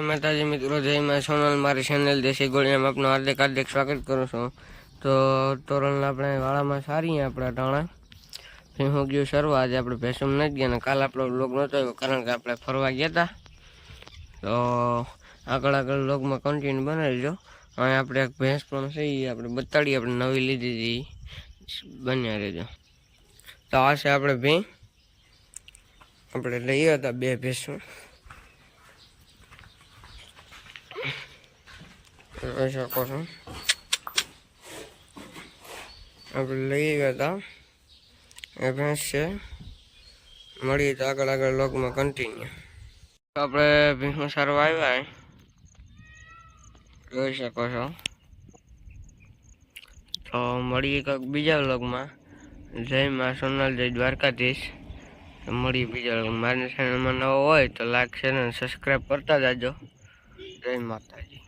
માતાજી મિત્રો, જય માં સોનલ, મારી ચેનલ દેશી ગોળીમાં આપનું હાર્દિક હાર્દિક સ્વાગત કરું છું. તો તોરણ આપણે વાળામાં સારી આપણા ટાણા. હું ગયું સરવા, આજે આપણે ભેસમ નથી ગયા ને કાલ આપણો લોગ નહોતો આવ્યો, કારણ કે આપણે ફરવા ગયા હતા તો આગળ આગળ લોગમાં કન્ટિન્યુ બનાવી દો અહીં આપણે એક ભેંસ પણ છે એ આપણે બતાડીએ, આપણે નવી લીધી હતી બન્યા રહેજો. તો આ છે આપણે ભેં આપણે લઈ હતા બે ભેંસું. જોઈ શકો છો આપણે લઈ ગયા હતા એ ભેંસ છે મળીએ તો આગળ આગળ લોગમાં કન્ટિન્યુ આપણે ભીમો સારવા આવ્યા. જોઈ શકો છો તો મળીએ કંઈક બીજા વ્લોગમાં જય માં સોનલ જય દ્વારકાધીશ મળીએ બીજા વ્લોગમાં મારી ચેનલમાં નવો હોય તો લાઈક શેર અને સબસ્ક્રાઈબ કરતા જાજો જય માતાજી